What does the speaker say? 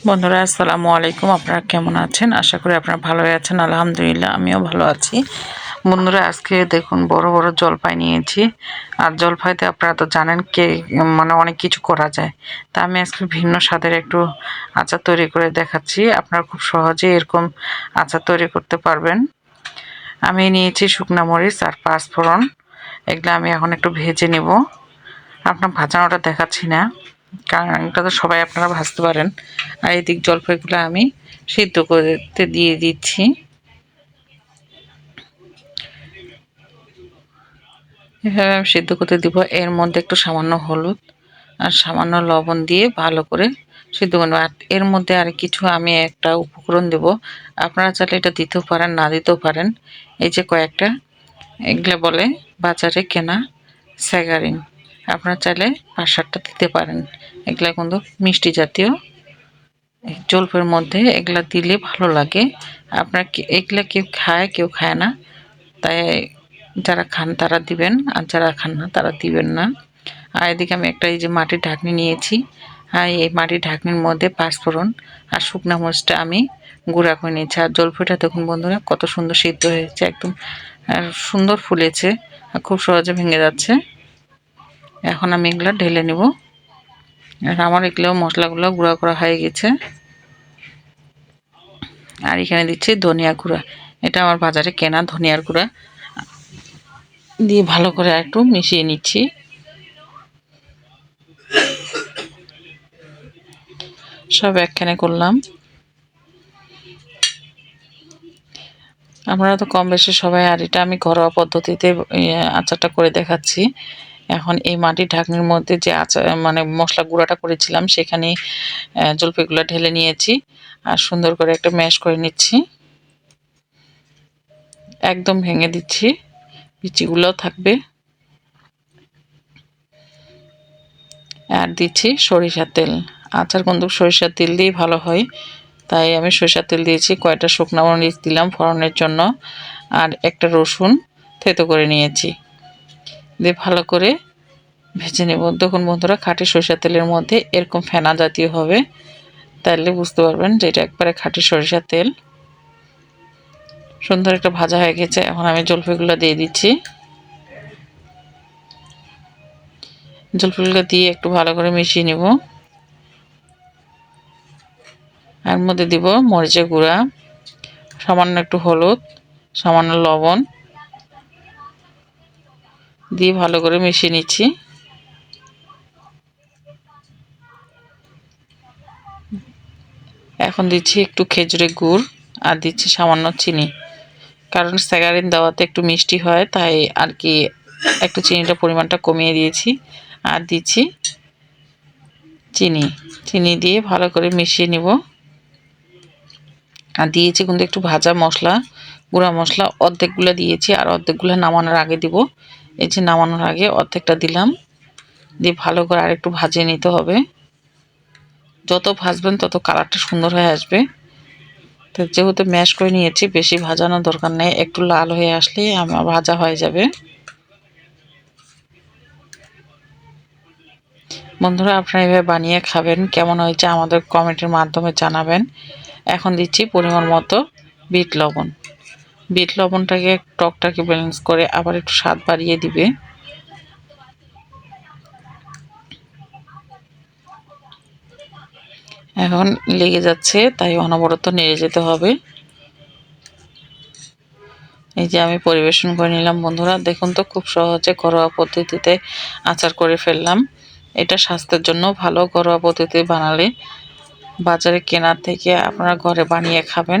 বন্ধুরা, আসসালামু আলাইকুম। আপনারা কেমন আছেন? আশা করি আপনারা ভালো আছেন। আলহামদুলিল্লাহ, আমিও ভালো আছি। বন্ধুরা, আজকে দেখুন, বড় বড় জলপাই নিয়েছি। আর জলপাইতে আপনারা তো জানেন কে মানে অনেক কিছু করা যায়। তা আমি আজকে ভিন্ন স্বাদের একটু আচার তৈরি করে দেখাচ্ছি। আপনারা খুব সহজে এরকম আচার তৈরি করতে পারবেন। আমি নিয়েছি শুকনা মরিচ আর পাঁচফোড়ন। এগুলো আমি এখন একটু ভেজে নেব। আপনার ভাজানোটা দেখাচ্ছি না। কারণ এটা তো সবাই আপনারা ভাজতে পারেন। আর এদিক জলপাইগুলো আমি সিদ্ধ করতে দিয়ে দিচ্ছি। এভাবে আমি সিদ্ধ করতে দিব। এর মধ্যে একটু সামান্য হলুদ আর সামান্য লবণ দিয়ে ভালো করে সিদ্ধ করব। আর এর মধ্যে আর কিছু আমি একটা উপকরণ দেব। আপনারা চাইলে এটা দিতেও পারেন, না দিতেও পারেন। এই যে কয়েকটা, এগুলো বলে বাজারে কেনা স্যাগারিন। আপনারা চাইলে পাঁচ দিতে পারেন। এগুলা কিন্তু মিষ্টি জাতীয়। জলপের মধ্যে এগুলা দিলে ভালো লাগে। আপনার এগুলা কেউ খায় কেউ খায় না। তাই যারা খান তারা দিবেন, আর যারা খান না তারা দিবেন না। আর এদিকে আমি একটা এই যে মাটির ঢাকনি নিয়েছি। আর এই মাটির ঢাকনির মধ্যে পাঁচফোড়ন আর শুকনা মরিচটা আমি গুঁড়া করে নিয়েছি। আর জলফিটা দেখুন বন্ধুরা, কত সুন্দর সিদ্ধ হয়েছে, একদম সুন্দর ফুলেছে খুব সহজে ভেঙে যাচ্ছে। এখন আমি এগুলো ঢেলে নেব। আর আমার এগুলো মশলাগুলো গুঁড়া করা হয়ে গেছে। আর এখানে দিচ্ছি ধনিয়া গুঁড়া। এটা আমার বাজারে কেনা ধনিয়ার গুঁড়া। দিয়ে ভালো করে একটু মিশিয়ে নিচ্ছি। সব একখানে করলাম। আমরা তো কম বেশি সবাই, আর এটা আমি ঘরোয়া পদ্ধতিতে আচারটা করে দেখাচ্ছি। এখন এই মাটির ঢাকনির মধ্যে যে আচার মানে মশলা গুঁড়াটা করেছিলাম সেখানে জলপাইগুলো ঢেলে নিয়েছি আর সুন্দর করে একটা ম্যাশ করে নিচ্ছি। একদম ভেঙে দিচ্ছি, বিচিগুলোও থাকবে। আর দিচ্ছি সরিষার তেল। আচার কিন্তু সরিষার তেল দিয়েই ভালো হয়। তাই আমি সরিষার তেল দিয়েছি কয়টা শুকনো মরিচ দিলাম ফোড়নের জন্য। আর একটা রসুন থেতো করে নিয়েছি। দিয়ে ভালো করে ভেজে নেব। দেখুন বন্ধুরা, খাঁটি সরিষার তেলের মধ্যে এরকম ফেনা জাতীয় হবে। তাহলে বুঝতে পারবেন যে এটা একবারে খাঁটি সরিষার তেল। সুন্দর একটা ভাজা হয়ে গেছে। এখন আমি জলফিগুলো দিয়ে দিচ্ছি। জলফিগুলো দিয়ে একটু ভালো করে মিশিয়ে নেব। এর মধ্যে দিব মরিচের গুঁড়া, সামান্য একটু হলুদ, সামান্য লবণ। দিয়ে ভালো করে মিশিয়ে নিচ্ছি। এখন দিচ্ছি একটু খেজুরের গুড় আর দিচ্ছি সামান্য চিনি। কারণ স্যাগারিন দেওয়াতে একটু মিষ্টি হয়, তাই আর কি একটু চিনিটা পরিমাণটা কমিয়ে দিয়েছি আর দিচ্ছি চিনি। চিনি দিয়ে ভালো করে মিশিয়ে নিব। আর দিয়েছি কিন্তু একটু ভাজা মশলা, গুঁড়া মশলা অর্ধেকগুলো দিয়েছি আর অর্ধেকগুলো নামানোর আগে দিব। এই যে নামানোর আগে অর্ধেকটা দিলাম। দিয়ে ভালো করে আরেকটু ভাজিয়ে নিতে হবে। যত ভাজবেন তত কালারটা সুন্দর হয়ে আসবে। তো যেহেতু ম্যাশ করে নিয়েছি, বেশি ভাজানোর দরকার নেই। একটু লাল হয়ে আসলেই আমার ভাজা হয়ে যাবে। বন্ধুরা, আপনারা এভাবে বানিয়ে খাবেন। কেমন হয়েছে আমাদের কমেন্টের মাধ্যমে জানাবেন। এখন দিচ্ছি পরিমাণ মতো বিট লবণ। বিট লবণটাকে, টকটাকে ব্যালেন্স করে আবার একটু স্বাদ বাড়িয়ে দিবে। এখন লেগে যাচ্ছে, তাই অনবরত নেড়ে যেতে হবে। এই যে আমি পরিবেশন করে নিলাম, বন্ধুরা। দেখুন তো, খুব সহজে ঘরোয়া পদ্ধতিতে আচার করে ফেললাম। এটা স্বাস্থ্যের জন্য ভালো, ঘরোয়া পদ্ধতি বানালে বাজারে কেনার থেকে আপনারা ঘরে বানিয়ে খাবেন।